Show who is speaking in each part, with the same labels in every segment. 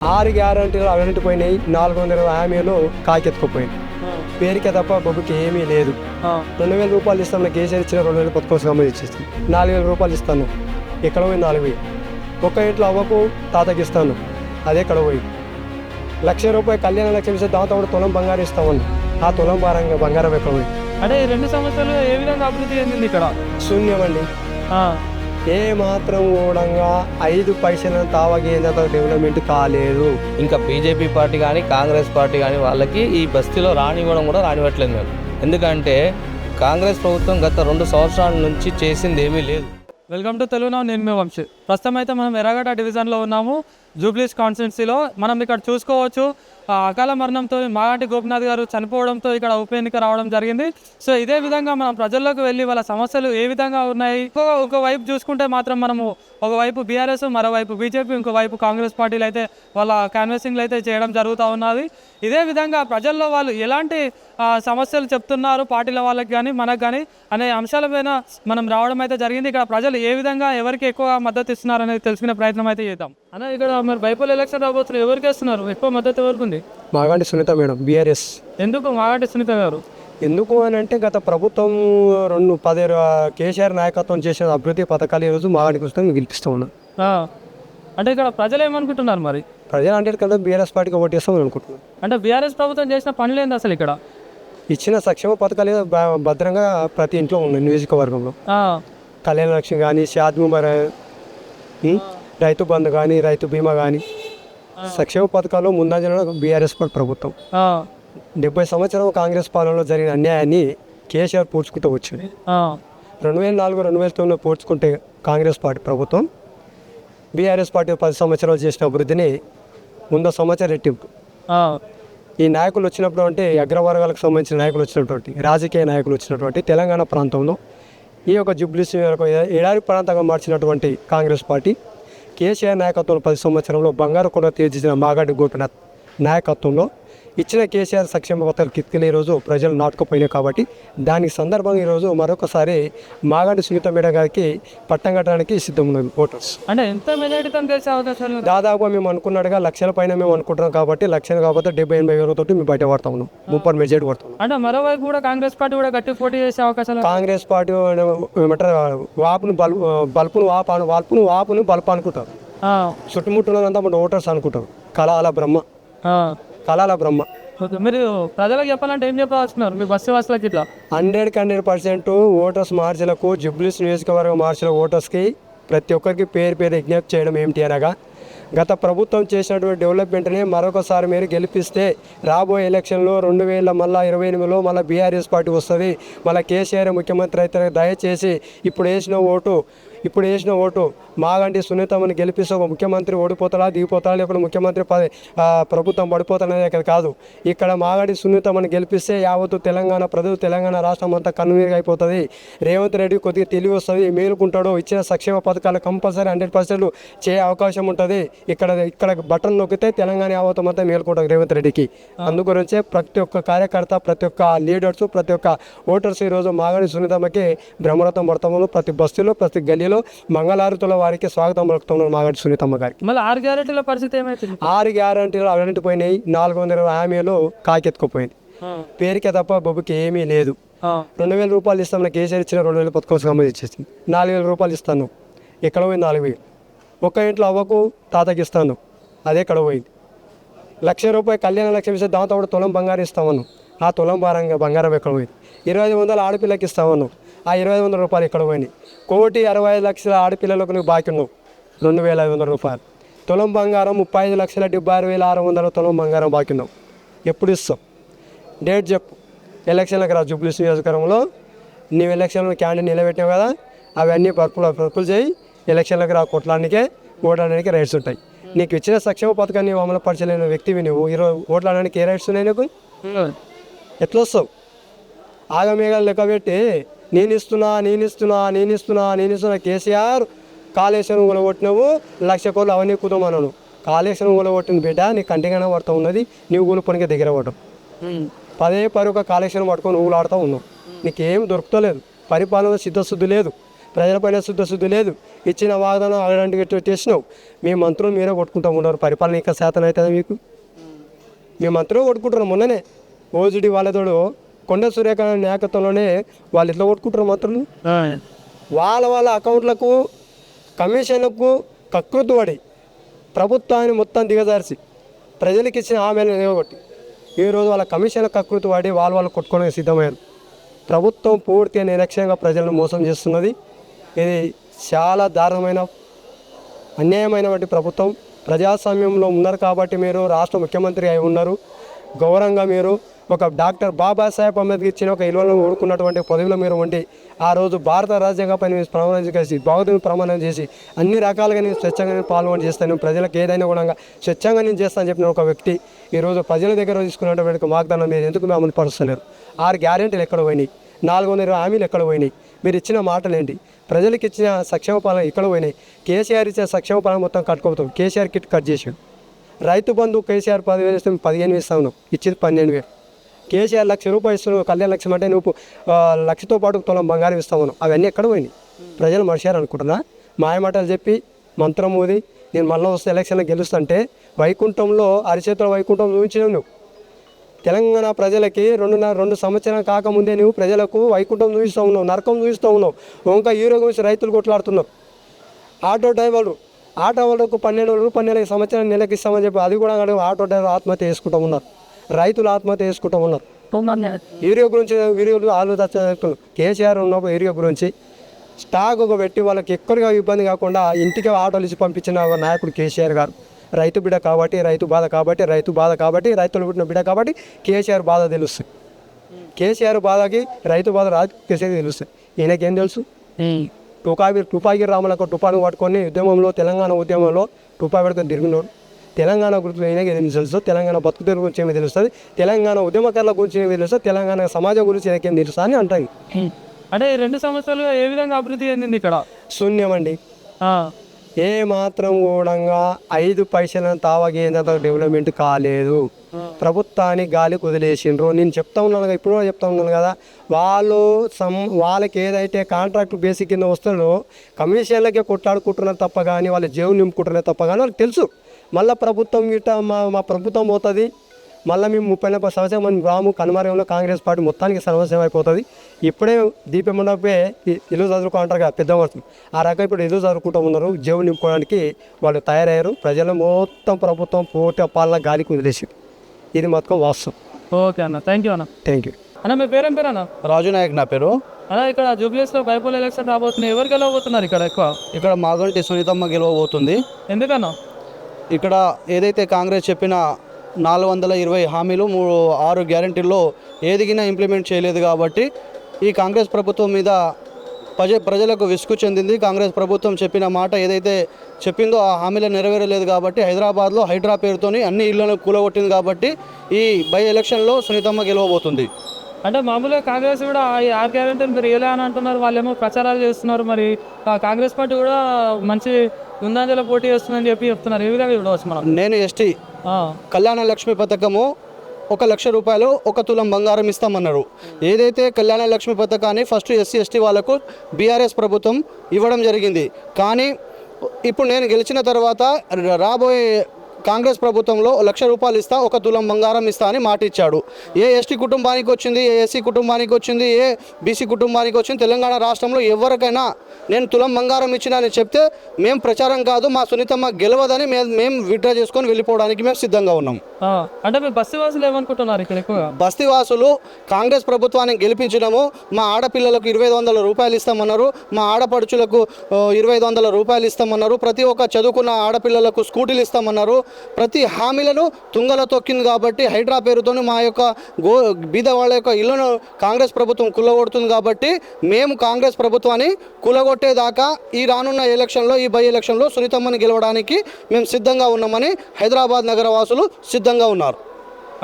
Speaker 1: ఆరు గ్యారంటీలు అవినట్టు పోయినాయి నాలుగు వందల హామీలు కాకెత్తుకుపోయినాయి. పేరుకే తప్ప బొబ్బుకి ఏమీ లేదు. రెండు వేల రూపాయలు ఇస్తాను కేసీఆర్ ఇచ్చిన రెండు వేల పథకం సంబంధించి నాలుగు వేల రూపాయలు ఇస్తాను. ఎక్కడ పోయి నాలుగు వేలు? ఒక్క ఇంట్లో అవ్వకు తాతకి ఇస్తాను. అదే ఎక్కడ పోయి? లక్ష రూపాయలు కళ్యాణ లక్ష్యం ఇస్తే దాంతో కూడా తులం బంగారం ఇస్తామని ఆ తులం భారంగా బంగారం ఎక్కడ పోయి?
Speaker 2: అంటే రెండు సంవత్సరాలు ఏ విధంగా అభివృద్ధి చెందింది ఇక్కడ?
Speaker 1: శూన్యమండి
Speaker 2: ఆ,
Speaker 1: ఏ మాత్రం కూడా ఐదు పైసల తావగేంత డెవలప్మెంట్ కాలేదు.
Speaker 3: ఇంకా బీజేపీ పార్టీ కానీ కాంగ్రెస్ పార్టీ కానీ వాళ్ళకి ఈ బస్తీలో రానివ్వడం కూడా రానివ్వట్లేదు మేము ఎందుకంటే కాంగ్రెస్ ప్రభుత్వం గత రెండు సంవత్సరాల నుంచి చేసింది ఏమీ లేదు.
Speaker 2: వెల్కమ్ టు తెలుగు నేను మీ వంశీ. ప్రస్తుతం అయితే మనం ఎర్రగడ్డ డివిజన్లో ఉన్నాము జూబ్లీస్ కాన్స్టిట్యున్సీలో. మనం ఇక్కడ చూసుకోవచ్చు అకాల మరణంతో మాగంటి గోపినాథ్ గారు చనిపోవడంతో ఇక్కడ ఉప ఎన్నిక రావడం జరిగింది. సో ఇదే విధంగా మనం ప్రజల్లోకి వెళ్ళి వాళ్ళ సమస్యలు ఏ విధంగా ఉన్నాయి ఒకవైపు ఒక వైపు చూసుకుంటే మాత్రం మనము ఒకవైపు బీఆర్ఎస్ మరోవైపు బీజేపీ ఇంకోవైపు కాంగ్రెస్ పార్టీలు అయితే వాళ్ళ కాన్వెన్సింగ్లు అయితే చేయడం జరుగుతూ ఉన్నది. ఇదే విధంగా ప్రజల్లో వాళ్ళు ఎలాంటి సమస్యలు చెప్తున్నారు పార్టీల వాళ్ళకి కానీ మనకు కానీ అనే అంశాలపైన మనం రావడం అయితే జరిగింది. ఇక్కడ ప్రజలు ఏ విధంగా ఎవరికి ఎక్కువ మద్దతు ఇస్తున్నారు అనేది తెలుసుకునే ప్రయత్నం అయితే చేద్దాం. అన్న ఇక్కడ మరి బైపోల్ ఎలక్షన్ రాబోతున్నారు ఎవరికి ఇస్తున్నారు ఎక్కువ మద్దతు ఎవరికి ఉంది?
Speaker 1: Maganti Sunitha madam BRS.
Speaker 2: ఎందుకు మాగాటి సునీత గారు?
Speaker 1: ఎందుకు అని అంటే గత ప్రభుత్వం రెండు పది కేసీఆర్ నాయకత్వం చేసిన అభివృద్ధి పథకాలు ఈరోజు మాగంటి కృష్ణ గెలిపిస్తూ ఉన్నారు
Speaker 2: అంటే ఇక్కడ ప్రజలు ఏమనుకుంటున్నారు మరి?
Speaker 1: ప్రజలు అంటే కదా బీఆర్ఎస్ పార్టీకి ఓటు చేస్తామని అనుకుంటున్నాను
Speaker 2: అంటే బీఆర్ఎస్ ప్రభుత్వం చేసిన పనులు ఏంది అసలు ఇక్కడ?
Speaker 1: ఇచ్చిన సంక్షేమ పథకాలు భద్రంగా ప్రతి ఇంట్లో ఉన్నాయి నియోజకవర్గంలో. కళ్యాణ లక్ష్మి కానీ షాద్ ముబార్ రైతు బంధు కానీ రైతు బీమా కానీ సంక్షేమ పథకాలు ముందంజలో బీఆర్ఎస్ పార్టీ ప్రభుత్వం. డెబ్బై సంవత్సరం కాంగ్రెస్ పాలనలో జరిగిన అన్యాయాన్ని కేసీఆర్ పూడ్చుకుంటూ వచ్చింది. రెండు వేల నాలుగు రెండు వేల తొమ్మిదిలో పోల్చుకుంటే కాంగ్రెస్ పార్టీ ప్రభుత్వం బీఆర్ఎస్ పార్టీ పది సంవత్సరాలు చేసిన అభివృద్ధిని వంద సంవత్సరం రెట్టింపు. ఈ నాయకులు వచ్చినప్పుడు అంటే అగ్రవర్గాలకు సంబంధించిన నాయకులు వచ్చినటువంటి రాజకీయ నాయకులు వచ్చినటువంటి తెలంగాణ ప్రాంతంలో ఈ యొక్క జుబ్లీస్ ఎడారి ప్రాంతంగా మార్చినటువంటి కాంగ్రెస్ పార్టీ. కేసీఆర్ నాయకత్వంలో పది సంవత్సరంలో బంగారు కొండ తీర్చిన మాగాడి గోపినాథ్ నాయకత్వంలో ఇచ్చిన కేసీఆర్ సంక్షేమ పథకాలు కిత్తుకెళ్ళి ఈరోజు ప్రజలు నాటుకుపోయినాయి కాబట్టి దానికి సందర్భంగా ఈరోజు మరొకసారి మాగాడి సునీత మేడం గారికి పట్టం కట్టడానికి సిద్ధం ఓటర్స్.
Speaker 2: అంటే ఎంత మెజారిటీతో గెలిచే అవకాశాలు
Speaker 1: మేము అనుకున్నట్టుగా లక్షల పైన మేము అనుకుంటున్నాం కాబట్టి లక్షలు కాకపోతే డెబ్బై ఎనభై వేల తోటి మేము బయట పడతా ఉన్నాం. ముప్పై మెజార్టీ పడుతున్నాం
Speaker 2: అంటే మరోవైపు కూడా కాంగ్రెస్ పార్టీ కూడా గట్టి పోటీ చేసే అవకాశాలు
Speaker 1: కాంగ్రెస్ పార్టీ ఏమంటారు వాపును బల్ బల్పును వాపాను వాల్పును వాపును బల్పు అనుకుంటారు.
Speaker 2: ఆ,
Speaker 1: చుట్టుముట్టునంతా మన ఓటర్స్ అనుకుంటారు. కళాల బ్రహ్మ.
Speaker 2: ఆ.
Speaker 1: కళాల బ్రహ్మ.
Speaker 2: ఓకే, మీరు ప్రజలకు చెప్పాలంటే ఏం చెప్పాల్సినారు? మీ బస్సు వాసులకి ఇట్లా?
Speaker 1: హండ్రెడ్కి హండ్రెడ్ పర్సెంట్ ఓటర్స్ మార్చులకు జుబ్లీస్ నియోజకవర్గ మార్చుల ఓటర్స్కి ప్రతి ఒక్కరికి పేరు పేరు విజ్ఞప్తి చేయడం ఏమిటి అనగా గత ప్రభుత్వం చేసినటువంటి డెవలప్మెంట్ని మరొకసారి మీరు గెలిపిస్తే రాబోయే ఎలక్షన్లో రెండు వేల మళ్ళా ఇరవై ఎనిమిదిలో మళ్ళీ బీఆర్ఎస్ పార్టీ వస్తుంది. మళ్ళీ కేసీఆర్ ముఖ్యమంత్రి అయితే దయచేసి ఇప్పుడు వేసిన ఓటు ఇప్పుడు వేసిన ఓటు మాగంటి సునీతమ్మని గెలిపిస్తే ఒక ముఖ్యమంత్రి ఓడిపోతాడా దిగిపోతాడా లేకపోతే ముఖ్యమంత్రి ప్రభుత్వం పడిపోతాడనేది ఇక్కడ కాదు. ఇక్కడ మాగంటి సునీతమ్మని గెలిపిస్తే యావత్తు తెలంగాణ ప్రజలు తెలంగాణ రాష్ట్రం అంతా కన్నుమీరుగా అయిపోతుంది. రేవంత్ రెడ్డి కొద్దిగా తెలివి వస్తుంది మేలుకుంటాడు ఇచ్చిన సంక్షేమ పథకాలు కంపల్సరీ హండ్రెడ్ పర్సెంట్ చేయ అవకాశం ఉంటుంది. ఇక్కడ ఇక్కడ బటన్ నొక్కితే తెలంగాణ యావత్తు అంతా మేలుకుంటుంది రేవంత్ రెడ్డికి. అందు గురించే ప్రతి ఒక్క కార్యకర్త ప్రతి ఒక్క లీడర్స్ ప్రతి ఒక్క ఓటర్స్ ఈరోజు మాగంటి సునీతమ్మకి బ్రహ్మరథం పడతాము ప్రతి బస్సులో ప్రతి గల్లీలో మంగళారతుల వారికి స్వాగతం పలుకుతున్నాం మాగంటి సునీతమ్మ గారికి.
Speaker 2: మళ్ళీ ఆరు గ్యారెంటీల పరిస్థితి ఏమైతుంది?
Speaker 1: ఆరు గ్యారంటీలు అవినట్టు పోయినాయి నాలుగు వందల ఇరవై హామీలు కాకెత్తుకుపోయింది. పేరుకే తప్ప బొబ్బుకి ఏమీ లేదు. రెండు వేల రూపాయలు ఇస్తాం నాకు కేసీఆర్ ఇచ్చిన రెండు వేల పథకం సంబంధించేసి నాలుగు వేల రూపాయలు ఇస్తాను. ఎక్కడ పోయింది నాలుగు వేలు? ఒక్క ఇంట్లో అవ్వకు తాతకి ఇస్తాను. అదే ఎక్కడ పోయింది? లక్ష రూపాయలు కళ్యాణ లక్ష్యం ఇస్తే దాంతో కూడా తులం బంగారం ఇస్తామను. ఆ తులం భారంగా బంగారం ఎక్కడ పోయింది? ఇరవై ఐదు వందల ఆడపిల్లకి ఇస్తామను. ఆ ఇరవై ఐదు వందల రూపాయలు ఎక్కడ పోయినాయి. కోటి అరవై ఐదు లక్షల ఆడపిల్లలకు నువ్వు బాకీ ఉన్నావు. రెండు వేల ఐదు వందల రూపాయలు. తులం బంగారం ముప్పై ఐదు లక్షల డెబ్బై ఆరు వేల ఆరు వందల తులం బంగారం బాకీ ఉన్నావు. ఎప్పుడు ఇస్తావు? డేట్ చెప్పు. ఎలక్షన్లకు రా జూబ్లీస్ నియోజకవర్గంలో. నీవు ఎలక్షన్లో క్యాండిడేట్ నిలబెట్టావు కదా అవన్నీ పర్పుల్ పర్పుల్ చేయి. ఎలక్షన్లకు రా కొట్లాడడానికే ఓడడానికి రైట్స్ ఉంటాయి. నీకు ఇచ్చిన సంక్షేమ పథకాన్ని అమలు పరచలేని వ్యక్తివి నువ్వు. ఈరోజు ఓట్లాడడానికి ఏ రైట్స్ ఉన్నాయి నీకు? ఎట్లా వస్తావు? ఆగమేఘాలు లెక్క పెట్టి నేను ఇస్తున్నా నేను ఇస్తున్నా నేను ఇస్తున్నా నేను ఇస్తున్నా కేసీఆర్ కాళేశ్వరం కూలగొట్టినావు లక్ష కోళ్ళు అవన్నీ కుదమన్నాను కాళేశ్వరం కూలగొట్టింది బిడ్డ నీ కంటిగానే పడుతూ ఉన్నది నీవు కూలిపోనికి దగ్గర పడటం పదే పరుక కాళేశ్వరం పట్టుకొని ఊలాడుతూ ఉన్నావు. నీకేం దొరుకుతలేదు. పరిపాలన సిద్ధశుద్ధి లేదు. ప్రజలపైన శుద్ధ శుద్ధి లేదు. ఇచ్చిన వాగ్దానం అలాంటి చేసినావు మీ మంత్రులు మీరే కొట్టుకుంటూ ఉన్నారు. పరిపాలన ఇంకా శాతం అవుతుందా మీకు మీ మంత్రులు కొట్టుకుంటున్నారు మొన్ననే. ఓజుడి వాళ్ళతోడు కొండ సురేఖ నాయకత్వంలోనే వాళ్ళు ఇట్లా కొట్టుకుంటారు మంత్రులు వాళ్ళ వాళ్ళ అకౌంట్లకు కమిషన్లకు కకృతి పడి ప్రభుత్వాన్ని మొత్తం దిగజార్చి ప్రజలకు ఇచ్చిన హామీలను నిలబొట్టి ఈరోజు వాళ్ళ కమిషన్ల కకృతి పడి వాళ్ళు వాళ్ళు కొట్టుకోవడానికి సిద్ధమయ్యారు. ప్రభుత్వం పూర్తిగా నిర్లక్ష్యంగా ప్రజలను మోసం చేస్తున్నది. ఇది చాలా దారుణమైన అన్యాయమైనటువంటి ప్రభుత్వం. ప్రజాస్వామ్యంలో ఉన్నారు కాబట్టి మీరు రాష్ట్ర ముఖ్యమంత్రి అయి ఉన్నారు. గౌరవంగా మీరు ఒక డాక్టర్ బాబాసాహెబ్ అంబేద్కర్ ఇచ్చిన ఒక ఇల్వలను ఊడుకున్నటువంటి పదవిలో మీరు ఉండి ఆ రోజు భారత రాజ్యాంగ పని ప్రమాణం చేసి భౌతిని ప్రమాణం చేసి అన్ని రకాలుగా నేను స్వచ్ఛంగా నేను పాల్గొని చేస్తాను. ప్రజలకు ఏదైనా కూడా స్వచ్ఛంగా నేను చేస్తాను చెప్పిన ఒక వ్యక్తి ఈరోజు ప్రజల దగ్గర తీసుకున్నటువంటి వాగ్దానం మీరు ఎందుకు మమ్మల్ని పరుస్తలేరు ఆరు గ్యారెంటీలు ఎక్కడ పోయినాయి? నాలుగు వందల ఇరవై హామీలు ఎక్కడ పోయినాయి? మీరు ఇచ్చిన మాటలు ఏంటి? ప్రజలకు ఇచ్చిన సక్షేమ పాలన ఇక్కడ పోయినాయి? కేసీఆర్ ఇచ్చిన సక్షేమ పాలన మొత్తం కట్టుకోతాం కేసీఆర్ కిట్ కట్ చేసాడు రైతు బంధు కేసీఆర్ పదివేలు ఇస్తే పదిహేను వేలు ఇస్తాను ఇచ్చింది పన్నెండు వేలు. కేసీఆర్ లక్ష రూపాయలు ఇస్తున్నావు కళ్యాణ లక్ష్యం అంటే నువ్వు లక్షతో పాటు తొలం బంగారం ఇస్తావు అవన్నీ ఎక్కడ పోయినాయి? ప్రజలు మర్చారు అనుకుంటున్నా మాయమాటలు చెప్పి మంత్రం ఊది నేను మళ్ళీ వస్తే ఎలక్షన్లో గెలుస్తుంటే వైకుంఠంలో అరిచేతుల వైకుంఠం చూపించినావు నువ్వు. తెలంగాణ ప్రజలకి రెండున్నర రెండు సంవత్సరం కాకముందే నువ్వు ప్రజలకు వైకుంఠం చూపిస్తూ ఉన్నావు నరకం చూపిస్తూ ఉన్నావు ఇంకా హీరో నుంచి రైతులు కొట్లాడుతున్నావు ఆటో డ్రైవర్లు ఆటో వాళ్ళకు పన్నెండు వేలు పన్నెండు సంవత్సరం నెలకి ఇస్తామని చెప్పి అది కూడా అడగ ఆటో డ్రైవర్ ఆత్మహత్య చేసుకుంటూ ఉన్నారు. రైతులు ఆత్మహత్య చేసుకుంటూ ఉన్నారు. ఏరియా గురించి వీరియోలు ఆలోచన కేసీఆర్ ఉన్నప్పుడు ఏరియా గురించి స్టాక్ ఒక పెట్టి వాళ్ళకి ఎక్కువగా ఇబ్బంది కాకుండా ఇంటికి ఆటోలు ఇచ్చి పంపించిన నాయకుడు కేసీఆర్ గారు. రైతు బిడ్డ కాబట్టి రైతు బాధ కాబట్టి రైతు బాధ కాబట్టి రైతులు పుట్టిన బిడ్డ కాబట్టి కేసీఆర్ బాధ తెలుస్తుంది కేసీఆర్ బాధకి రైతు బాధ రాజు కేసీఆర్ తెలుస్తుంది ఈయనకేం తెలుసు? టుపాకి తుపాకి రాములకు టుపాను పట్టుకొని ఉద్యమంలో తెలంగాణ ఉద్యమంలో టుపా పెట్టుకొని తిరిగినోడు. తెలంగాణ గురించి ఈయనకి ఏం తెలుసు? తెలంగాణ బతుకు తెరువు గురించి ఏమి తెలుస్తుంది? తెలంగాణ ఉద్యమకారుల గురించి ఏమి తెలుస్తుంది తెలంగాణ సమాజం గురించి ఈయనకేం తెలుసు అని అంటాయి
Speaker 2: అంటే రెండు సంవత్సరాలుగా ఏ విధంగా అభివృద్ధి చెందింది ఇక్కడ?
Speaker 1: శూన్యమండి. ఏ మాత్రం కూడా ఐదు పైసలను తావగేంత డెవలప్మెంట్ కాలేదు. ప్రభుత్వాన్ని గాలి కుదిలేసిండ్రు. నేను చెప్తా ఉన్నాను కదా ఇప్పుడు చెప్తా ఉన్నాను కదా వాళ్ళు సమ్ వాళ్ళకి ఏదైతే కాంట్రాక్ట్ బేసిక్ కింద వస్తుందో కమిషన్లకే కొట్లాడుకుంటున్నారు తప్ప కానీ వాళ్ళ జేబు నింపుకుంటున్నారు తప్ప కానీ వాళ్ళకి తెలుసు. మళ్ళీ ప్రభుత్వం ఇట మా మా ప్రభుత్వం పోతుంది. మళ్ళీ మేము ముప్పై నలభై సంవత్సరం మనం రాము కనుమరంలో కాంగ్రెస్ పార్టీ మొత్తానికి సర్వస్వం అయిపోతుంది. ఇప్పుడే దీపం ఉండపే ఇల్లు చదువుకుంటారు కదా పెద్ద మనుషులు ఆ రకం ఇప్పుడు ఇల్లు చదువుకుంటూ ఉన్నారు జేబు నింపుకోవడానికి వాళ్ళు తయారయ్యారు. ప్రజలు మొత్తం ప్రభుత్వం పూర్తి పాలన గాలికి వదిలేసారు ఇది మొత్తం వాస్తవం.
Speaker 2: ఓకే అన్న థ్యాంక్ యూ అన్న.
Speaker 1: థ్యాంక్ యూ
Speaker 2: అన్న మీ పేరేం పేరు అన్న?
Speaker 4: రాజు నాయక్ నా పేరు.
Speaker 2: అన్న ఇక్కడ జూబ్లీస్లో బైపోల్ ఎలక్షన్ రాబోతున్నాయి. ఎవరికి వెళ్ళబోతున్నారు ఇక్కడ ఎక్కువ?
Speaker 4: ఇక్కడ మాగంటి సునీతమ్మ గెలవబోతుంది.
Speaker 2: ఎందుకన్నా?
Speaker 4: ఇక్కడ ఏదైతే కాంగ్రెస్ చెప్పిన నాలుగు వందల ఇరవై హామీలు మూడు ఆరు గ్యారంటీల్లో ఏదిగినా ఇంప్లిమెంట్ చేయలేదు కాబట్టి ఈ కాంగ్రెస్ ప్రభుత్వం మీద ప్రజ ప్రజలకు విసుగు చెందింది. కాంగ్రెస్ ప్రభుత్వం చెప్పిన మాట ఏదైతే చెప్పిందో ఆ హామీలు నెరవేరలేదు కాబట్టి హైదరాబాద్లో హైడ్రా పేరుతోని అన్ని ఇళ్ళను కూలగొట్టింది కాబట్టి ఈ బై ఎలక్షన్లో సునీతమ్మ గెలవబోతుంది.
Speaker 2: అంటే మామూలుగా కాంగ్రెస్ కూడా ఆర్ గ్యారెంటీని మీరు వేయలే అని అంటున్నారు వాళ్ళేమో ప్రచారాలు చేస్తున్నారు మరి. ఆ కాంగ్రెస్ పార్టీ కూడా మంచి ముందంజలో పోటీ చేస్తుందని చెప్పి చెప్తున్నారు. ఏ విధంగా చూడవచ్చు మనం?
Speaker 4: నేను ఎస్టీ.
Speaker 2: ఆ,
Speaker 4: కళ్యాణ లక్ష్మి పథకము ఒక లక్ష రూపాయలు ఒక తులం బంగారం ఇస్తామన్నారు. ఏదైతే కళ్యాణ లక్ష్మి పథకాన్ని ఫస్ట్ ఎస్సీ ఎస్టీ వాళ్ళకు బీఆర్ఎస్ ప్రభుత్వం ఇవ్వడం జరిగింది. కానీ ఇప్పుడు నేను గెలిచిన తర్వాత రాబోయే కాంగ్రెస్ ప్రభుత్వంలో లక్ష రూపాయలు ఇస్తా ఒక తులం బంగారం ఇస్తా అని మాట ఇచ్చాడు ఏ ఎస్టీ కుటుంబానికి వచ్చింది ఏ ఎస్సీ కుటుంబానికి వచ్చింది ఏ బీసీ కుటుంబానికి వచ్చింది తెలంగాణ రాష్ట్రంలో ఎవరికైనా నేను తులం బంగారం ఇచ్చిన అని చెప్తే మేము ప్రచారం కాదు మా సునీతమ్మ గెలవదని మేము మేము విడ్డ్రా చేసుకొని వెళ్ళిపోవడానికి మేము సిద్ధంగా ఉన్నాం.
Speaker 2: అంటే మీ బస్సు వాసులు ఏమనుకుంటున్నారు ఇక్కడ ఎక్కువగా?
Speaker 4: బస్తీవాసులు కాంగ్రెస్ ప్రభుత్వాన్ని గెలిపించడము మా ఆడపిల్లలకు ఇరవై ఐదు వందల రూపాయలు ఇస్తామన్నారు మా ఆడపడుచులకు ఇరవై ఐదు వందల రూపాయలు ఇస్తామన్నారు ప్రతి ఒక్క చదువుకున్న ఆడపిల్లలకు స్కూటీలు ఇస్తామన్నారు ప్రతి హామీలను తుంగలో తొక్కింది కాబట్టి హైడ్రా పేరుతోని మా యొక్క గో బీద వాళ్ళ యొక్క ఇళ్ళను కాంగ్రెస్ ప్రభుత్వం కుల్లగొడుతుంది కాబట్టి మేము కాంగ్రెస్ ప్రభుత్వాన్ని కూలగొట్టేదాకా ఈ రానున్న ఎలక్షన్లో ఈ బై ఎలక్షన్లో సునీతమ్మని గెలవడానికి మేము సిద్ధంగా ఉన్నామని హైదరాబాద్ నగర వాసులు సిద్ధంగా ఉన్నారు.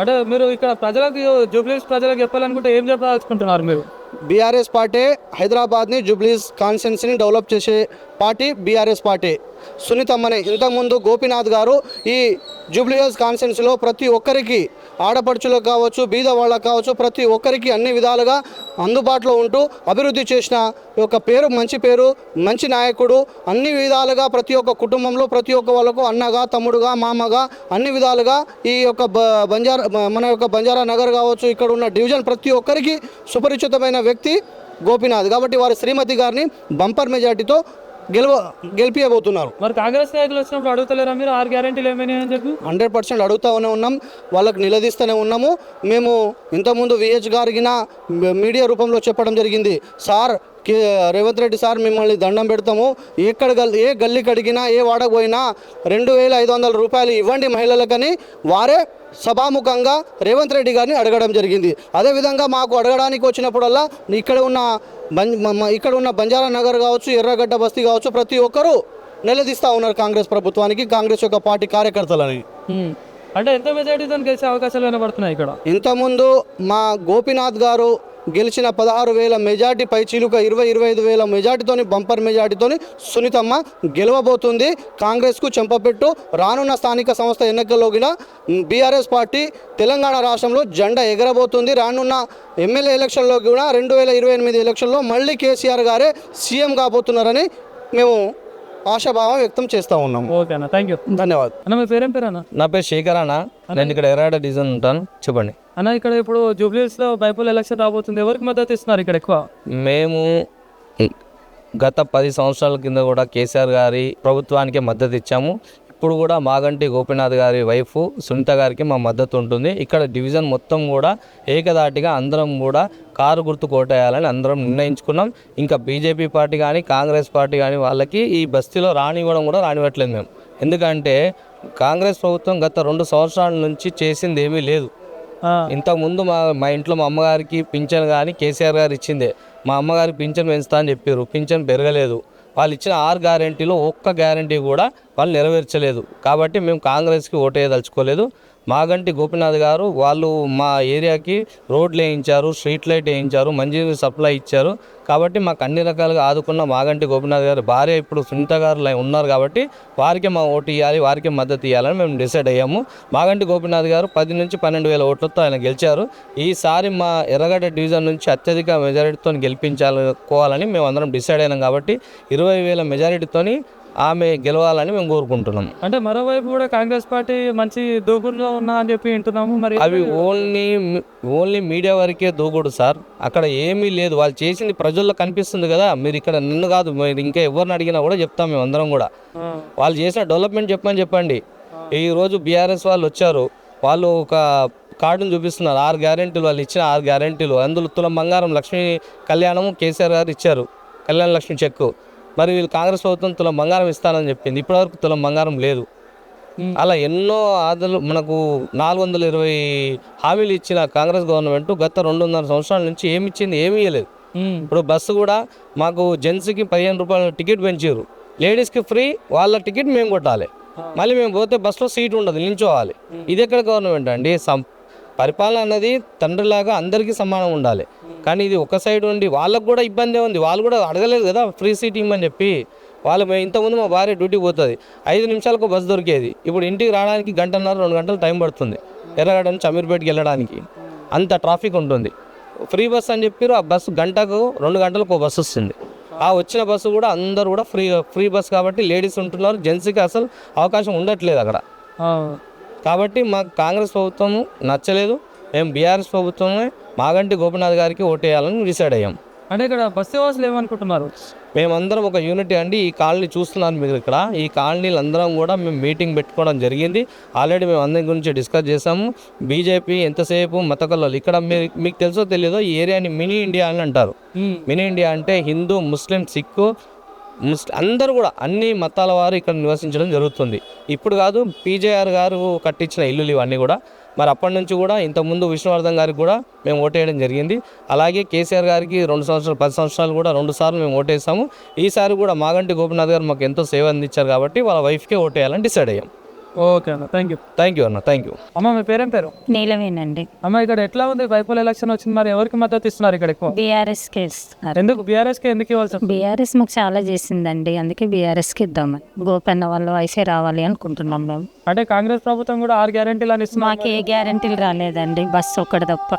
Speaker 2: అంటే మీరు ఇక్కడ ప్రజలకు జూబ్లీస్ ప్రజలకు చెప్పాలనుకుంటే ఏం చెప్పదలుచుకుంటున్నారు మీరు?
Speaker 4: బీఆర్ఎస్ పార్టీ హైదరాబాద్ని జూబ్లీస్ కాన్స్టిట్యున్సీని డెవలప్ చేసే పార్టీ బీఆర్ఎస్ పార్టీ. సునీతమ్మనే. ఇంతకుముందు గోపీనాథ్ గారు ఈ జూబ్లీహిల్స్ కాన్సెన్స్లో ప్రతి ఒక్కరికి ఆడపడుచులకు కావచ్చు బీద వాళ్ళకు కావచ్చు ప్రతి ఒక్కరికి అన్ని విధాలుగా అందుబాటులో ఉంటూ అభివృద్ధి చేసిన ఒక యొక్క పేరు మంచి పేరు మంచి నాయకుడు అన్ని విధాలుగా ప్రతి ఒక్క కుటుంబంలో ప్రతి ఒక్క వాళ్ళకు అన్నగా తమ్ముడుగా మామగా అన్ని విధాలుగా ఈ యొక్క బంజారా మన యొక్క బంజారా నగర్ కావచ్చు ఇక్కడ ఉన్న డివిజన్ ప్రతి ఒక్కరికి సుపరిచితమైన వ్యక్తి గోపీనాథ్. కాబట్టి వారి శ్రీమతి గారిని బంపర్ మెజార్టీతో గెలవ గెలిపియబోతున్నారు.
Speaker 2: మరి కాంగ్రెస్ నాయకులు వచ్చినప్పుడు అడుగుతలేరా మీరు ఆరు గ్యారెంటీలు ఏమైనా అని చెప్పి?
Speaker 4: హండ్రెడ్ పర్సెంట్ అడుగుతూనే ఉన్నాం. వాళ్ళకి నిలదీస్తూనే ఉన్నాము. మేము ఇంతకుముందు విహెచ్ గారికి మీడియా రూపంలో చెప్పడం జరిగింది. సార్ రేవంత్ రెడ్డి సార్ మిమ్మల్ని దండం పెడతాము. ఎక్కడ గల్ ఏ గల్లీ కడిగినా ఏ వాడకు పోయినా రెండు వేల ఐదు వందల రూపాయలు ఇవ్వండి మహిళలకని వారే సభాముఖంగా రేవంత్ రెడ్డి గారిని అడగడం జరిగింది. అదేవిధంగా మాకు అడగడానికి వచ్చినప్పుడల్లా ఇక్కడ ఉన్న ఇక్కడ ఉన్న బంజారా నగర్ కావచ్చు ఎర్రగడ్డ బస్తీ కావచ్చు ప్రతి ఒక్కరూ నిలదీస్తూ ఉన్నారు కాంగ్రెస్ ప్రభుత్వానికి కాంగ్రెస్ యొక్క పార్టీ కార్యకర్తలని.
Speaker 2: అంటే ఎంత మెజారిటీతో గెలిచే అవకాశాలు కనబడుతున్నాయి ఇక్కడ?
Speaker 4: ఇంతకుముందు మా గోపీనాథ్ గారు గెలిచిన పదహారు వేల మెజార్టీ పై చిలుక ఇరవై ఇరవై ఐదు వేల మెజార్టీతోని బంపర్ మెజార్టీతోని సునీతమ్మ గెలవబోతుంది. కాంగ్రెస్కు చెంపపెట్టు రానున్న స్థానిక సంస్థ ఎన్నికల్లో కూడా బీఆర్ఎస్ పార్టీ తెలంగాణ రాష్ట్రంలో జెండా ఎగరబోతుంది. రానున్న ఎమ్మెల్యే ఎలక్షన్లో కూడా రెండు వేల ఇరవై ఎనిమిది ఎలక్షన్లో మళ్ళీ కేసీఆర్ గారే సీఎం కాబోతున్నారని మేము ఆశాభావం వ్యక్తం చేస్తూ ఉన్నాము
Speaker 2: ఓకే అన్న థ్యాంక్ యూ
Speaker 4: ధన్యవాదాలు
Speaker 2: అన్న మీ పేరేం పేరు అన్న?
Speaker 3: నా పేరు శేఖర్ అన్న. నేను ఇక్కడ ఎర్రాడ డిజైన్ ఉంటాను. చెప్పండి.
Speaker 2: అన్న ఇక్కడ ఇప్పుడు జూబ్లీస్లో బైపోల్ ఎలక్షన్ రాబోతుంది. ఎవరికి మద్దతు ఇస్తున్నారు ఇక్కడ ఎక్కువ?
Speaker 3: మేము గత పది సంవత్సరాల కింద కూడా కేసీఆర్ గారి ప్రభుత్వానికి మద్దతు ఇచ్చాము. ఇప్పుడు కూడా మాగంటి గోపీనాథ్ గారి వైఫ్ సునీత గారికి మా మద్దతు ఉంటుంది. ఇక్కడ డివిజన్ మొత్తం కూడా ఏకదాటిగా అందరం కూడా కారు గుర్తు కోటేయాలని అందరం నిర్ణయించుకున్నాం. ఇంకా బీజేపీ పార్టీ కానీ కాంగ్రెస్ పార్టీ కానీ వాళ్ళకి ఈ బస్తీలో రానివ్వడం కూడా రానివ్వట్లేదు మేము. ఎందుకంటే కాంగ్రెస్ ప్రభుత్వం గత రెండు సంవత్సరాల నుంచి చేసింది ఏమీ లేదు. ఇంతకుముందు మా మా ఇంట్లో మా అమ్మగారికి పింఛన్ కానీ కేసీఆర్ గారు ఇచ్చిందే. మా అమ్మగారికి పింఛన్ పెంచుతా అని చెప్పారు పింఛన్ పెరగలేదు. వాళ్ళు ఇచ్చిన ఆరు గ్యారంటీలో ఒక్క గ్యారంటీ కూడా వాళ్ళు నెరవేర్చలేదు. కాబట్టి మేము కాంగ్రెస్కి ఓటేయదలుచుకోలేదు మాగంటి గోపీనాథ్ గారు వాళ్ళు మా ఏరియాకి రోడ్లు వేయించారు స్ట్రీట్ లైట్ వేయించారు మంచినీరు సప్లై ఇచ్చారు. కాబట్టి మాకు అన్ని రకాలుగా ఆదుకున్న మాగంటి గోపీనాథ్ గారు భార్య ఇప్పుడు సునీత గారు ఉన్నారు కాబట్టి వారికి మా ఓటు ఇవ్వాలి వారికి మద్దతు ఇవ్వాలని మేము డిసైడ్ అయ్యాము. మాగంటి గోపీనాథ్ గారు పది నుంచి పన్నెండు వేల ఓట్లతో ఆయన గెలిచారు. ఈసారి మా ఎర్రగడ్డ డివిజన్ నుంచి అత్యధిక మెజారిటీతో గెలిపించాలనుకోవాలని మేము అందరం డిసైడ్ అయినాం కాబట్టి ఇరవై వేల మెజారిటీతోని ఆమె గెలవాలని మేము కోరుకుంటున్నాం.
Speaker 2: అంటే మరోవైపు కూడా కాంగ్రెస్ పార్టీ మంచి దూకుడులో ఉన్నా అని చెప్పి వింటున్నాము. మరి
Speaker 3: అవి ఓన్లీ ఓన్లీ మీడియా వరకే దూకుడు సార్. అక్కడ ఏమీ లేదు. వాళ్ళు చేసింది ప్రజల్లో కనిపిస్తుంది కదా. మీరు ఇక్కడ నన్ను కాదు మీరు ఇంకా ఎవరిని అడిగినా కూడా చెప్తాం మేము అందరం కూడా. వాళ్ళు చేసిన డెవలప్మెంట్ చెప్పని చెప్పండి. ఈ రోజు బీఆర్ఎస్ వాళ్ళు వచ్చారు. వాళ్ళు ఒక కార్డును చూపిస్తున్నారు. ఆరు గ్యారెంటీలు వాళ్ళు ఇచ్చిన ఆరు గ్యారెంటీలు. అందులో తులం బంగారం లక్ష్మీ కళ్యాణము కేసీఆర్ గారు ఇచ్చారు. కళ్యాణ లక్ష్మి చెక్కు. మరి వీళ్ళు కాంగ్రెస్ ప్రభుత్వం తులం బంగారం ఇస్తానని చెప్పింది. ఇప్పటివరకు తులం బంగారం లేదు. అలా ఎన్నో ఆదలు మనకు నాలుగు వందల ఇరవై హామీలు ఇచ్చిన కాంగ్రెస్ గవర్నమెంట్ గత రెండున్నర సంవత్సరాల నుంచి ఏమి ఇచ్చింది ఏమీ ఇవ్వలేదు ఇప్పుడు బస్సు కూడా మాకు జెంట్స్కి పదిహేను రూపాయల టికెట్ పెంచారు లేడీస్కి ఫ్రీ వాళ్ళ టికెట్ మేము కొట్టాలి. మళ్ళీ మేము పోతే బస్సులో సీట్ ఉండదు నిల్చోవాలి. ఇది ఎక్కడ గవర్నమెంట్ అండి? సం పరిపాలన అన్నది తండ్రిలాగా అందరికీ సమానం ఉండాలి. కానీ ఇది ఒక సైడ్ ఉండి వాళ్ళకు కూడా ఇబ్బంది ఉంది. వాళ్ళు కూడా అడగలేదు కదా ఫ్రీ సీట్ ఇమ్మని చెప్పి. వాళ్ళు ఇంతకుముందు మా భార్య డ్యూటీ పోతుంది. ఐదు నిమిషాలకు బస్సు దొరికేది. ఇప్పుడు ఇంటికి రావడానికి గంటన్నర రెండు గంటలు టైం పడుతుంది. ఎర్రగడ్డ నుంచి అమీర్పేటకి వెళ్ళడానికి. అంత ట్రాఫిక్ ఉంటుంది. ఫ్రీ బస్ అని చెప్పారు. ఆ బస్సు గంటకు రెండు గంటలకు ఒక బస్సు వస్తుంది. ఆ వచ్చిన బస్సు కూడా అందరూ కూడా ఫ్రీ ఫ్రీ బస్ కాబట్టి లేడీస్ ఉంటున్నారు. జెంట్స్కి అసలు అవకాశం ఉండట్లేదు అక్కడ. కాబట్టి మాకు కాంగ్రెస్ ప్రభుత్వం నచ్చలేదు. మేము బీఆర్ఎస్ ప్రభుత్వమే మాగంటి గోపినాథ్ గారికి ఓటేయాలని డిసైడ్ అయ్యాం.
Speaker 2: అంటే ఇక్కడ బస్సు వాసులు ఏమనుకుంటున్నారు?
Speaker 3: మేమందరం ఒక యూనిటీ అండి. ఈ కాలనీ చూస్తున్నారు మీరు ఇక్కడ. ఈ కాలనీలు అందరం కూడా మేము మీటింగ్ పెట్టుకోవడం జరిగింది. ఆల్రెడీ మేము అందరి గురించి డిస్కస్ చేసాము బీజేపీ ఎంతసేపు మత కల్లలు ఇక్కడ మీరు మీకు తెలుసో తెలియదో ఈ ఏరియాని మినీ ఇండియా అని అంటారు. మినీ ఇండియా అంటే హిందూ ముస్లిం సిక్కు ముస్లిం అందరూ కూడా అన్ని మతాల వారు ఇక్కడ నివసించడం జరుగుతుంది. ఇప్పుడు కాదు పీజేఆర్ గారు కట్టించిన ఇల్లులు ఇవన్నీ కూడా. మరి అప్పటి నుంచి కూడా ఇంతకుముందు విష్ణువర్ధన్ గారికి కూడా మేము ఓటేయడం జరిగింది. అలాగే కేసీఆర్ గారికి రెండు సంవత్సరాలు పది సంవత్సరాలు కూడా రెండు సార్లు మేము ఓటేసాము. ఈసారి కూడా మాగంటి గోపినాథ్ గారు మాకు ఎంతో సేవ అందించారు కాబట్టి వాళ్ళ వైఫ్కే ఓటేయాలని డిసైడ్ అయ్యాం.
Speaker 2: ఓకే అన్న థ్యాంక్ యూ
Speaker 3: థ్యాంక్ యూ అన్న థ్యాంక్ యూ
Speaker 2: అమ్మ మీ పేరేం పేరు?
Speaker 5: నీలమేనండి
Speaker 2: అమ్మ ఇక్కడ ఎట్లా ఉంది? బైపోల్ ఎలక్షన్ వచ్చింది మరి ఎవరికి మద్దతు ఇస్తున్నారు ఇక్కడ ఎక్కువ?
Speaker 5: బీఆర్ఎస్కి ఇస్తున్నారు.
Speaker 2: ఎందుకు? బీఆర్ఎస్కి ఎందుకు ఇవ్వాల్సి
Speaker 5: బీఆర్ఎస్ మాకు చాలా చేసిందండి అందుకే బీఆర్ఎస్కి ఇద్దామని గోపన్న వాళ్ళు వయసే రావాలి అనుకుంటున్నాం మేము.
Speaker 2: అంటే కాంగ్రెస్ ప్రభుత్వం కూడా ఆరు గ్యారెంటీలు అని ఇస్తున్నారు
Speaker 5: మాకు ఏ గ్యారంటీలు రాలేదండి బస్సు ఒక్కటి తప్ప.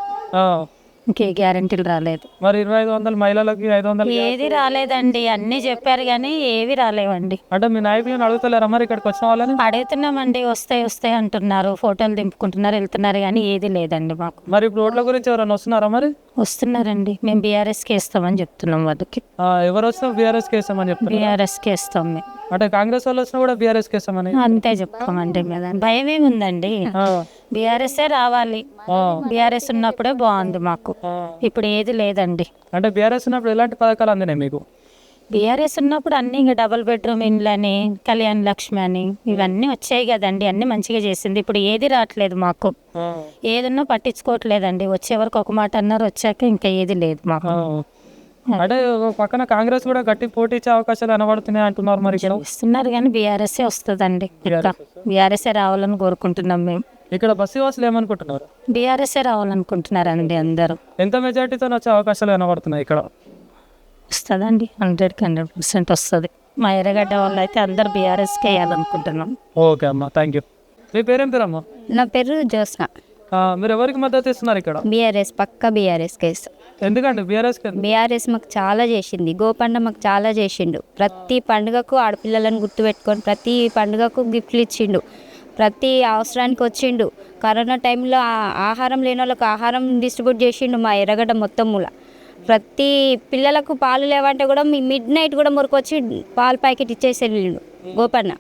Speaker 5: ఇంకే గ్యారంటీలు రాలేదు.
Speaker 2: మరి ఇరవై ఐదు వందలు మహిళలకి ఐదు వందలు
Speaker 5: ఏది రాలేదండి అన్నీ చెప్పారు కానీ ఏవి రాలేవండి.
Speaker 2: అంటే మీ నాయకులను అడుగుతలేరా మరి ఇక్కడికి వచ్చిన వాళ్ళని?
Speaker 5: అడుగుతున్నామండి వస్తాయి వస్తాయి అంటున్నారు. ఫోటోలు దింపుకుంటున్నారు వెళ్తున్నారు కానీ ఏది లేదండి మాకు.
Speaker 2: మరి ఇప్పుడు రోడ్ల గురించి ఎవరైనా వస్తున్నారా మరి?
Speaker 5: వస్తున్నారండి. మేము బీఆర్ఎస్కి ఇస్తామని చెప్తున్నాం వాళ్ళకి.
Speaker 2: ఎవరు వచ్చినా బీఆర్ఎస్ కేసామని చెప్తారు
Speaker 5: బీఆర్ఎస్కి ఇస్తాం మేము.
Speaker 2: అంటే కాంగ్రెస్ వాళ్ళు వచ్చినా కూడా బీఆర్ఎస్ కేసామని
Speaker 5: అంతే చెప్తామండి భయం ఏముందండి బీఆర్ఎస్ఏ రావాలి. బీఆర్ఎస్ ఉన్నప్పుడే బాగుంది మాకు. ఇప్పుడు ఏది లేదండి.
Speaker 2: అంటే బీఆర్ఎస్ ఉన్నప్పుడు ఎలాంటి పథకాలు అందినాయి మీకు?
Speaker 5: బీఆర్ఎస్ ఉన్నప్పుడు అన్ని ఇంకా డబుల్ బెడ్రూమ్ ఇండ్లని కళ్యాణ్ లక్ష్మి అని ఇవన్నీ వచ్చాయి కదండి. అన్ని మంచిగా చేసింది. ఇప్పుడు ఏది రావట్లేదు మాకు. ఏదన్నా పట్టించుకోవట్లేదండి. వచ్చే వరకు ఒక మాట అన్నారు వచ్చాక ఇంకా ఏది లేదు మాకు.
Speaker 2: అంటే పక్కన కాంగ్రెస్ కూడా గట్టి పోటీ ఇచ్చే అవకాశాలు కనబడుతున్నాయి అంటున్నారు మరి ఇక్కడ.
Speaker 5: వస్తున్నారు కానీ బీఆర్ఎస్ఏ వస్తుందండి. ఇంకా బీఆర్ఎస్ఏ రావాలని కోరుకుంటున్నాం మేము.
Speaker 2: ఇక్కడ బస్సు వాసులు ఏమనుకుంటున్నారు?
Speaker 5: బీఆర్ఎస్ఏ రావాలనుకుంటున్నారండి అందరూ.
Speaker 2: ఎంత మెజార్టీతో వచ్చే అవకాశాలు కనబడుతున్నాయి ఇక్కడ?
Speaker 5: వస్తుందండి హండ్రెడ్కి హండ్రెడ్ పర్సెంట్ వస్తుంది. మా ఎర్రగడ్డ వాళ్ళు అయితే అందరు బీఆర్ఎస్కి వేయాలనుకుంటున్నాం.
Speaker 2: ఓకే అమ్మా థ్యాంక్ యూ మీ పేరేం పేరమ్మా
Speaker 6: నా పేరు జ్యోత్స్న.
Speaker 2: ఆ, మీరు ఎవరికి మద్దతు ఇస్తున్నారు ఇక్కడ?
Speaker 6: బీఆర్ఎస్ పక్క బీఆర్ఎస్ కేసు.
Speaker 2: ఎందుకండి? బీఆర్ఎస్
Speaker 6: బీఆర్ఎస్ మాకు చాలా చేసింది. గోపండ మాకు చాలా చేసిండు. ప్రతి పండుగకు ఆడపిల్లలను గుర్తుపెట్టుకొని ప్రతి పండుగకు గిఫ్ట్లు ఇచ్చిండు. ప్రతి అవసరానికి వచ్చిండు. కరోనా టైంలో ఆ- ఆహారం లేని వాళ్ళకు ఆహారం డిస్ట్రిబ్యూట్ చేసిండు మా ఎర్రగడ్డ మొత్తం మూల. ప్రతి పిల్లలకు పాలు లేవంటే కూడా మీ మిడ్ నైట్ కూడా మురికొచ్చి పాలు ప్యాకెట్ ఇచ్చేసి వెళ్ళిండు గోపన్న.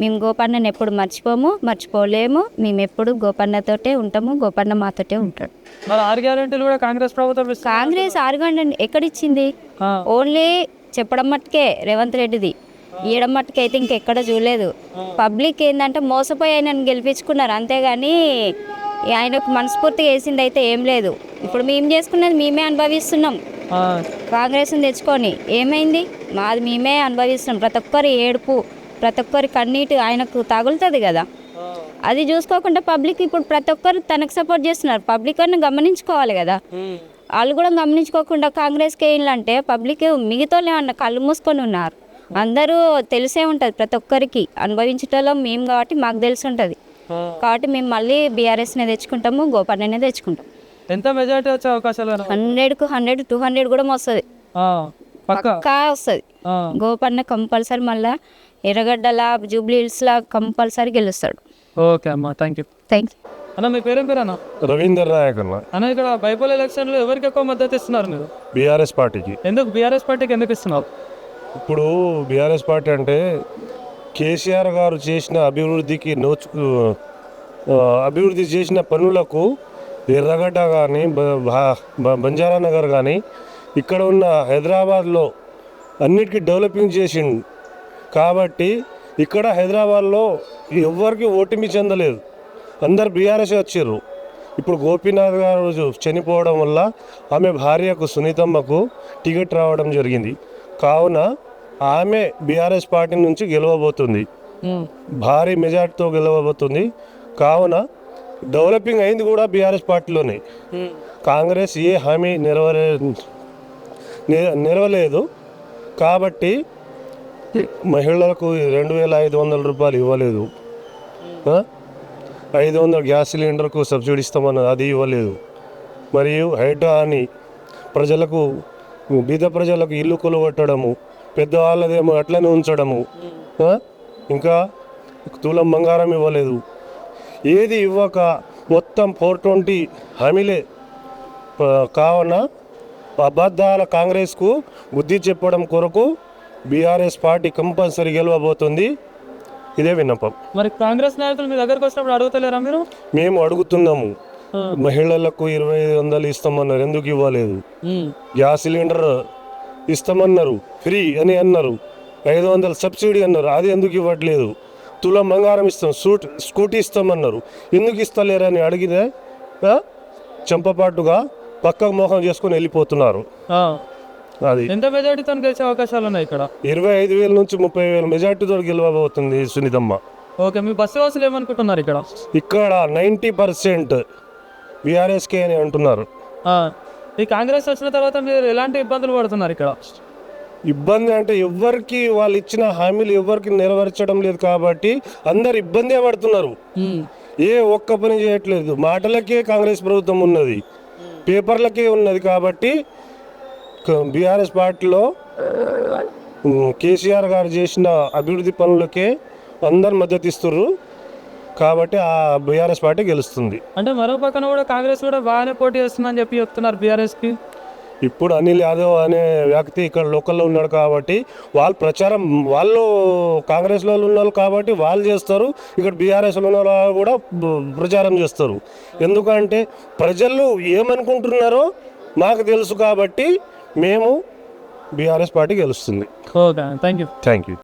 Speaker 6: మేము గోపన్నని ఎప్పుడు మర్చిపోము మర్చిపోలేము. మేము ఎప్పుడు గోపన్నతోటే ఉంటాము గోపన్న మాతోటే ఉంటాడు.
Speaker 2: మరి ఆరు గ్యారెంటీలు కూడా కాంగ్రెస్ ప్రభుత్వం
Speaker 6: కాంగ్రెస్ ఆరుగంట ఎక్కడిచ్చింది?
Speaker 2: ఆ.
Speaker 6: ఓన్లీ చెప్పడం మట్టుకే రేవంత్ రెడ్డిది. ఇయ్యడం మట్టుకు అయితే ఇంకెక్కడ చూడలేదు. పబ్లిక్ ఏంటంటే మోసపోయి ఆయనను గెలిపించుకున్నారు. అంతేగాని ఆయనకు మనస్ఫూర్తిగా వేసింది అయితే ఏం లేదు. ఇప్పుడు మేము చేసుకున్నది మేమే అనుభవిస్తున్నాం. కాంగ్రెస్ని తెచ్చుకొని ఏమైంది? మాది మేమే అనుభవిస్తున్నాం. ప్రతి ఒక్కరి ఏడుపు. ప్రతి ఒక్కరి కన్నీటి ఆయనకు తగులుతుంది కదా. అది చూసుకోకుండా పబ్లిక్ ఇప్పుడు ప్రతి ఒక్కరు తనకు సపోర్ట్ చేస్తున్నారు. పబ్లిక్ అన్న గమనించుకోవాలి కదా. వాళ్ళు కూడా గమనించుకోకుండా కాంగ్రెస్కి వేయాలంటే పబ్లిక్ మిగతా ఏమన్నా కళ్ళు మూసుకొని ఉన్నారు. అందరూ తెలిసే ఉంటుంది ప్రతి ఒక్కరికి. అనుభవించటంలో మేము కాబట్టి మాకు తెలిసి ఉంటుంది. కాబట్టి మేము మళ్ళీ బీఆర్ఎస్నే తెచ్చుకుంటాము గోపన్ననే తెచ్చుకుంటాం.
Speaker 2: ఎంత మెజార్టీ వచ్చే అవకాశాలు?
Speaker 6: హండ్రెడ్కు హండ్రెడ్ టూ హండ్రెడ్ కూడా వస్తుంది
Speaker 2: పక్క?
Speaker 6: వస్తుంది. గోపన్న కంపల్సరీ మళ్ళా ఎర్రగడ్డల జూబ్లీ హిల్స్లా కంపల్సరీ గెలుస్తాడు.
Speaker 2: ఓకే అమ్మా థ్యాంక్ యూ.
Speaker 6: Thank you.
Speaker 2: అన్న మీ పేరేం పేరు అన్న?
Speaker 7: రవీందర్ నాయక్ అన్న.
Speaker 2: అన్న ఇక్కడ బైపోల్ ఎలక్షన్లో ఎవరికి ఎక్కువ మద్దతు ఇస్తున్నారు మీరు?
Speaker 7: బీఆర్ఎస్ పార్టీకి.
Speaker 2: ఎందుకు? బీఆర్ఎస్ పార్టీకి ఎందుకు ఇస్తున్నారు?
Speaker 7: ఇప్పుడు బీఆర్ఎస్ పార్టీ అంటే కేసీఆర్ గారు చేసిన అభివృద్ధికి నోచుకు ఆ, అభివృద్ధి చేసిన పనులకు ఎర్రగడ్డ కానీ బంజారా నగర్ కానీ ఇక్కడ ఉన్న హైదరాబాద్లో అన్నిటికీ డెవలపింగ్ చేసిండు కాబట్టి ఇక్కడ హైదరాబాద్లో ఎవ్వరికి ఓటమి చెందలేదు. అందరు బీఆర్ఎస్ వచ్చారు ఇప్పుడు గోపీనాథ్ గారు చనిపోవడం వల్ల ఆమె భార్యకు సునీతమ్మకు టికెట్ రావడం జరిగింది. కావున ఆమె బీఆర్ఎస్ పార్టీ నుంచి గెలవబోతుంది. భారీ మెజార్టీతో గెలవబోతుంది. కావున డెవలపింగ్ అయింది కూడా బీఆర్ఎస్ పార్టీలోనే. కాంగ్రెస్ ఏ హామీ నెరవేరే నెరవలేదు. కాబట్టి మహిళలకు రెండు వేల ఐదు వందల రూపాయలు ఇవ్వలేదు. ఐదు వందల గ్యాస్ సిలిండర్కు సబ్సిడీ ఇస్తామన్నది అది ఇవ్వలేదు. మరియు హైడ్రా అని ప్రజలకు బీద ప్రజలకు ఇల్లు కొలగొట్టడము పెద్దవాళ్ళదేమో అట్లనే ఉంచడము ఇంకా తులం బంగారం ఇవ్వలేదు. ఏది ఇవ్వక మొత్తం ఫోర్ ట్వంటీ హామీలే. కావున అబద్ధాల కాంగ్రెస్కు బుద్ధి చెప్పడం కొరకు బీఆర్ఎస్ పార్టీ కంపల్సరీ గెలవబోతుంది. ఇదే విన్నపం.
Speaker 2: మరి కాంగ్రెస్ నాయకులు మీ దగ్గరకు వచ్చినప్పుడు అడుగుతలేరా మీరు?
Speaker 7: మేము అడుగుతున్నాము. మహిళలకు ఇరవై ఐదు వందలు ఇస్తామన్నారు. ఎందుకు ఇవ్వలేదు? గ్యాస్ సిలిండర్ ఇస్తామన్నారు. ఫ్రీ అని అన్నారు. ఐదు వందల సబ్సిడీ అన్నారు. అది ఎందుకు ఇవ్వట్లేదు? తులం బంగారం ఇస్తాం. సూట్ స్కూటీ ఇస్తామన్నారు. ఎందుకు ఇస్తలేరని అడిగితే చెంపపాటుగా పక్కకు మోహం చేసుకొని వెళ్ళిపోతున్నారు. అది.
Speaker 2: ఎంత మెజార్టీతో గెలిచే అవకాశాలు ఉన్నాయి ఇక్కడ?
Speaker 7: ఇరవై ఐదు వేల నుంచి ముప్పై వేల మెజార్టీతో గెలవబోతుంది సునీతమ్మ.
Speaker 2: ఓకే మీ బస్సు వాసులు ఏమనుకుంటున్నారు ఇక్కడ?
Speaker 7: ఇక్కడ నైంటీ పర్సెంట్ బీఆర్ఎస్కే అని అంటున్నారు.
Speaker 2: ఈ కాంగ్రెస్ వచ్చిన తర్వాత మీరు ఎలాంటి ఇబ్బందులు పడుతున్నారు ఇక్కడ?
Speaker 7: ఇబ్బంది అంటే ఎవ్వరికి వాళ్ళు ఇచ్చిన హామీలు ఎవరికి నెరవేర్చడం లేదు కాబట్టి అందరు ఇబ్బందే పడుతున్నారు. ఏ ఒక్క పని చేయట్లేదు. మాటలకే కాంగ్రెస్ ప్రభుత్వం ఉన్నది. పేపర్లకే ఉన్నది కాబట్టి బీఆర్ఎస్ పార్టీలో ఉమ్, కేసీఆర్ గారు చేసిన అభివృద్ధి పనులకే అందరు మద్దతు ఇస్తుర్రు. కాబట్టి ఆ బీఆర్ఎస్ పార్టీ గెలుస్తుంది.
Speaker 2: అంటే మరో పక్కన కూడా కాంగ్రెస్ కూడా బాగానే పోటీ చేస్తుందని చెప్పి చెప్తున్నారు బీఆర్ఎస్కి.
Speaker 7: ఇప్పుడు అనిల్ యాదవ్ అనే వ్యక్తి ఇక్కడ లోకల్లో ఉన్నాడు కాబట్టి వాళ్ళు ప్రచారం వాళ్ళు కాంగ్రెస్లో ఉన్న వాళ్ళు కాబట్టి వాళ్ళు చేస్తారు. ఇక్కడ బీఆర్ఎస్లో ఉన్న వాళ్ళు కూడా ప్రచారం చేస్తారు. ఎందుకంటే ప్రజలు ఏమనుకుంటున్నారో మాకు తెలుసు కాబట్టి మేము బీఆర్ఎస్ పార్టీ గెలుస్తుంది.
Speaker 2: Okay thank you
Speaker 7: thank you